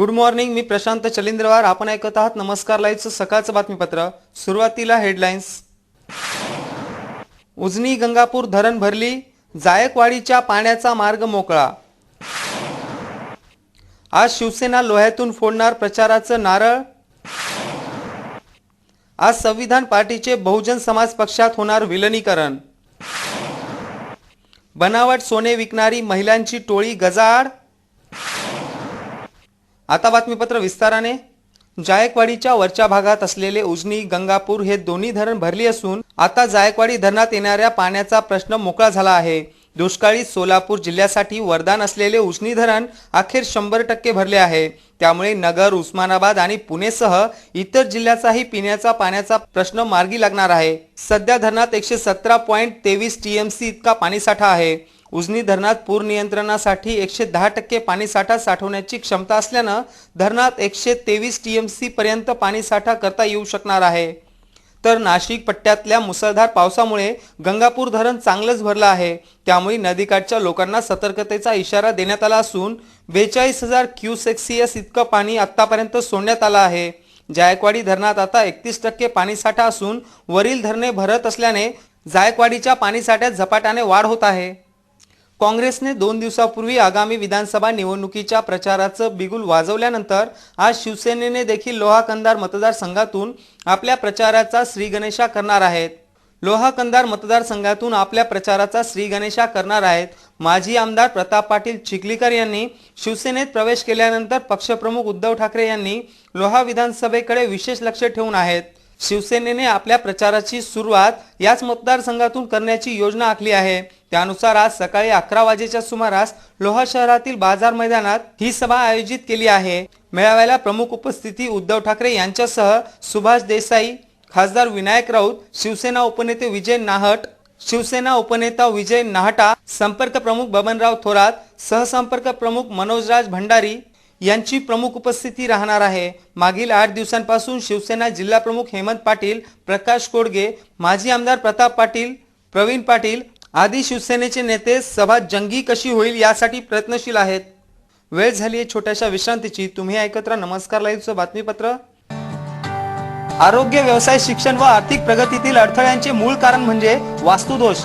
Good morning मी प्रशांत चलिंद्रवार. आपण ऐकत आहात नमस्कार लाईव्हचं सकाळचं बातमीपत्र. सुरुवातीला हेडलाईन्स उजनी गंगापूर धरण भरली. जायकवाडीच्या पाण्याचा मार्ग मोकळा. आज शिवसेना लोह्यातून फोडणार प्रचाराचं नारळ. आज संविधान पार्टीचे बहुजन समाज पक्षात होणार विलनीकरण. बनावट सोने विकणारी महिलांची टोळी गजाआड. आता बातमीपत्र विस्ताराने. जायकवाडीच्या वरच्या भागात असलेले उजनी गंगापूर हे दोन्ही धरण भरली असून आता जायकवाडी धरणात येणाऱ्या पाण्याचा प्रश्न मोकळा झाला आहे. दुष्काळी सोलापूर जिल्ह्यासाठी वरदान असलेले उजनी धरण अखेर शंभर टक्के भरले आहे. त्यामुळे नगर उस्मानाबाद आणि पुणेसह इतर जिल्ह्याचाही पिण्याचा पाण्याचा प्रश्न मार्गी लागणार आहे. सध्या धरणात एकशे सतरा पॉईंट तेवीस टीएमसी इतका पाणीसाठा आहे. उजनी धरणात पूर नियंत्रणासाठी एकशे दहा टक्के पाणीसाठा साठवण्याची क्षमता असल्यानं धरणात एकशे तेवीस टीएमसी पर्यंत पाणीसाठा करता येऊ शकणार आहे. तर नाशिक पट्ट्यातल्या मुसळधार पावसामुळे गंगापूर धरण चांगलंच भरलं आहे. त्यामुळे नदीकाठच्या लोकांना सतर्कतेचा इशारा देण्यात आला असून बेचाळीस हजार क्यूसेक्सियस इतकं पाणी आतापर्यंत सोडण्यात आलं आहे. जायकवाडी धरणात आता एकतीस टक्के पाणीसाठा असून वरील धरणे भरत असल्याने जायकवाडीच्या पाणीसाठ्यात झपाट्याने वाढ होत आहे. काँग्रेसने दोन दिवसापूर्वी आगामी विधानसभा निवडणुकीच्या प्रचाराचं बिगुल वाजवल्यानंतर आज शिवसेनेने देखील लोहा कंधार मतदारसंघातून आपल्या प्रचाराचा श्रीगणेशा करणार आहेत. लोहा कंधार मतदारसंघातून आपल्या प्रचाराचा श्रीगणेशा करणार आहेत. माजी आमदार प्रताप पाटील चिखलीकर यांनी शिवसेनेत प्रवेश केल्यानंतर पक्षप्रमुख उद्धव ठाकरे यांनी लोहा विधानसभेकडे विशेष लक्ष ठेवून आहेत. शिवसेनेने आपल्या प्रचाराची सुरुवात याच मतदारसंघातून करण्याची योजना आखली आहे. त्यानुसार आज सकाळी अकरा वाजेच्या सुमारास लोहा शहरातील बाजार मैदानात ही सभा आयोजित केली आहे. मेळाव्याला प्रमुख उपस्थिती उद्धव ठाकरे यांच्यासह सुभाष देसाई खासदार विनायक राऊत शिवसेना उपनेते विजय नाहट शिवसेना उपनेता विजय नाहटा संपर्क प्रमुख बबनराव थोरात सहसंपर्क प्रमुख मनोजराज भंडारी यांची प्रमुख उपस्थिती राहणार आहे. मागील आठ दिवसांपासून शिवसेना जिल्हा प्रमुख हेमंत पाटील प्रकाश कोडगे माजी आमदार प्रताप पाटील प्रवीण पाटील आदी शिवसेनेचे नेते सभा जंगी कशी होईल यासाठी प्रयत्नशील आहेत. वेळ झाली आहे छोट्याशा विश्रांतीची. तुम्ही ऐकत राहा नमस्कार लाईव्हचं बातमीपत्र. आरोग्य व्यवसाय शिक्षण व आर्थिक प्रगतीतील अडथळ्यांचे मूळ कारण म्हणजे वास्तुदोष.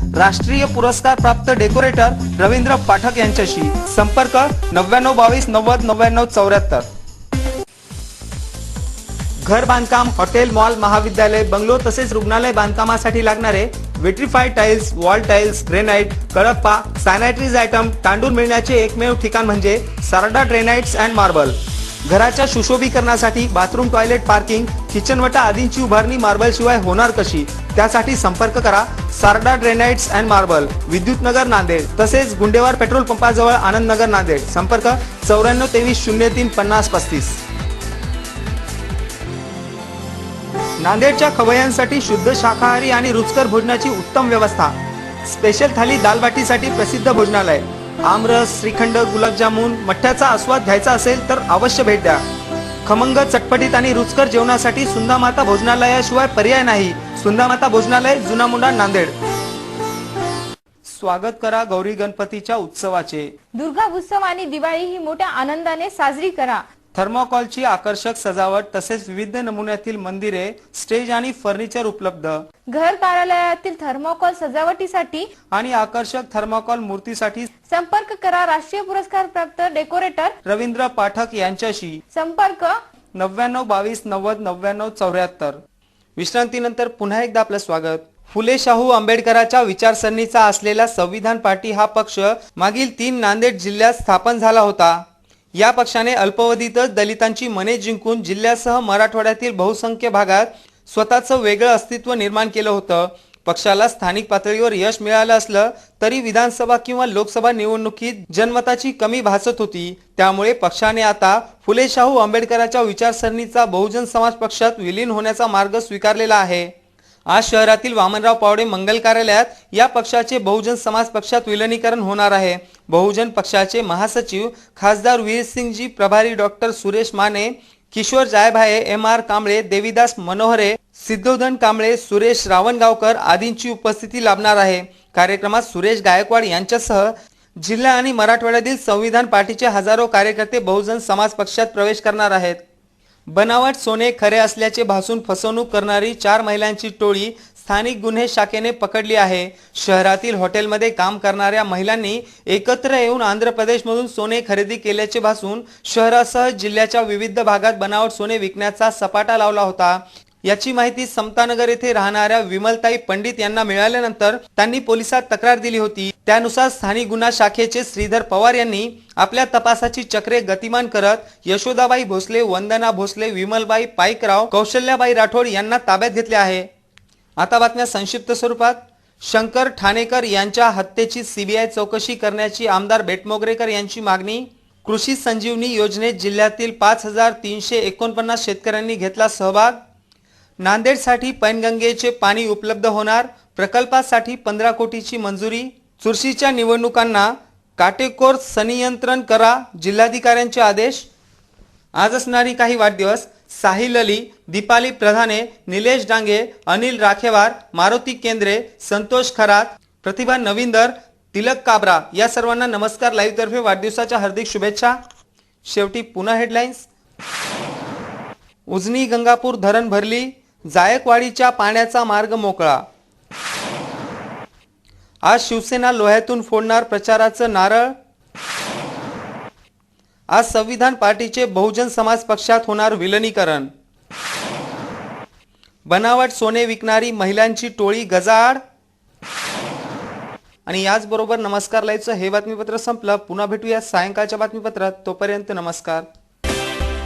राष्ट्रीय पुरस्कार प्राप्त डेकोरेटर रवींद्र पाठक यांच्याशी. संपर्क नव्याण्णव बावीस नव्वद नव्याण्णव चौऱ्याहत्तर. घर बांधकाम हॉटेल मॉल महाविद्यालय बंगलो तसेच रुग्णालय बांधकामासाठी लागणारे vitrified tiles wall tiles granite Kadappa sanitaries item तांडून मिळण्याचे एकमेव ठिकाण म्हणजे सारडा ग्रेनाइट्स अँड मार्बल. घराच्या सुशोभीकरणासाठी बाथरूम टॉयलेट पार्किंग किचनवटा आदींची उभारणी मार्बल शिवाय होणार कशी? त्यासाठी संपर्क करा. सारडा ड्रेनाइट्स अँड मार्बल विद्युत नगर नांदेड तसेच गुंडेवार पेट्रोल पंपाजवळ आनंद नगर नांदेड. संपर्क चौऱ्याण्णव तेवीस शून्य तीन पन्नास पस्तीस. नांदेडच्या खवय्यांसाठी शुद्ध शाकाहारी आणि रुचकर भोजनाची उत्तम व्यवस्था. स्पेशल थाली दालबाटीसाठी प्रसिद्ध भोजनालय. आमरस श्रीखंड गुलाबजामुन मठ्ठ्याचा आस्वाद घ्यायचा असेल तर अवश्य भेट द्या. खमंग चटपटीत आणि रुचकर जेवणासाठी सुंदामाता भोजनालयाशिवाय पर्याय नाही. सुंदामाता भोजनालय जुना मुंडा नांदेड. स्वागत करा गौरी गणपतीच्या उत्सवाचे. दुर्गा उत्सव आणि दिवाळी ही मोठ्या आनंदाने साजरी करा. थर्मोकॉलची आकर्षक सजावट तसेच विविध नमुन्यातील मंदिरे स्टेज आणि फर्निचर उपलब्ध. घर कार्यालयातील थर्मोकॉल सजावटीसाठी आणि आकर्षक थर्माकॉल मूर्तीसाठी संपर्क करा राष्ट्रीय पुरस्कार प्राप्त डेकोरेटर रवींद्र पाठक यांच्याशी. संपर्क नव्याण्णव बावीस नव्वद नव्याण्णव चौऱ्याहत्तर. विश्रांतीनंतर पुन्हा एकदा आपलं स्वागत. फुले शाहू आंबेडकरांच्या विचारसरणीचा असलेला संविधान पार्टी हा पक्ष मागील तीन नांदेड जिल्ह्यात स्थापन झाला होता. या पक्षाने अल्पावधीतच दलितांची मने जिंकून जिल्ह्यासह मराठवाड्यातील बहुसंख्य भागात स्वतःचं वेगळं अस्तित्व निर्माण केलं होतं. पक्षाला स्थानिक पातळीवर यश मिळालं असलं तरी विधानसभा किंवा लोकसभा निवडणुकीत जनमताची कमी भासत होती. त्यामुळे पक्षाने आता फुले शाहू आंबेडकरांच्या विचारसरणीचा बहुजन समाज पक्षात विलीन होण्याचा मार्ग स्वीकारलेला आहे. आज शहरातील वामनराव पावडे मंगल कार्यालयात या पक्षाचे बहुजन समाज पक्षात विलनीकरण होणार आहे. बहुजन पक्षाचे महासचिव खासदार वीरसिंगजी प्रभारी doctor Suresh Mane Kishor Jaybhaye M R Kamble Devidas Manohare Siddhodhan Kamble Suresh Ravangaonkar आदींची उपस्थिती लाभणार आहे. कार्यक्रमात सुरेश गायकवाड यांच्यासह जिल्हा आणि मराठवाड्यातील संविधान पार्टीचे हजारो कार्यकर्ते बहुजन समाज पक्षात प्रवेश करणार आहेत. बनावट सोने खरे असल्याचे भासून फसवणूक करणारी चार महिलांची टोळी स्थानिक गुन्हे शाखेने पकडली आहे. शहरातील हॉटेलमध्ये काम करणाऱ्या महिलांनी एकत्र येऊन आंध्र प्रदेशमधून सोने खरेदी केल्याचे भासून शहरासह जिल्ह्याच्या विविध भागात बनावट सोने विकण्याचा सपाटा लावला होता. याची माहिती समतानगर येथे राहणाऱ्या विमलताई पंडित यांना मिळाल्यानंतर त्यांनी पोलिसात तक्रार दिली होती. त्यानुसार स्थानिक गुन्हा शाखेचे श्रीधर पवार यांनी आपल्या तपासाची चक्रे गतिमान करत यशोदाबाई भोसले वंदना भोसले विमलबाई पाईकराव कौशल्याबाई राठोड यांना ताब्यात घेतले आहे. आता बातम्या संक्षिप्त स्वरूपात. शंकर ठाणेकर यांच्या हत्येची सीबीआय चौकशी करण्याची आमदार बेटमोगरेकर यांची मागणी. कृषी संजीवनी योजनेत जिल्ह्यातील पाच हजार तीनशे एकोणपन्नास शेतकऱ्यांनी घेतला सहभाग. नांदेडसाठी पैनगंगेचे पाणी उपलब्ध होणार. प्रकल्पासाठी पंधरा कोटीची मंजुरी. चुरशीच्या निवडणुकांना काटेकोर संनियंत्रण करा जिल्हाधिकाऱ्यांचे आदेश. आज असणारी काही वाढदिवस साहिल अली दीपाली प्रधाने निलेश डांगे अनिल राखेवार मारुती केंद्रे संतोष खरात प्रतिभा नवींदर तिलक काबरा या सर्वांना नमस्कार. लाईव्हतर्फे वाढदिवसाच्या हार्दिक शुभेच्छा. शेवटी पुन्हा हेडलाईन्स उजनी गंगापूर धरण भरली. जायकवाडीच्या पाण्याचा मार्ग मोकळा. आज शिवसेना लोह्यातून फोडणार प्रचाराचं नारळ? आज संविधान पार्टीचे बहुजन समाज पक्षात होणार विलनीकरण? बनावट सोने विकणारी महिलांची टोळी गजाड आणि याचबरोबर नमस्कार लाईव्हचं हे बातमीपत्र संपलं. पुन्हा भेटूया सायंकाळच्या बातमीपत्रात. तोपर्यंत नमस्कार.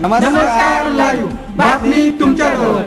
नमस्कार लाईव्ह बातमी तुमच्याबरोबर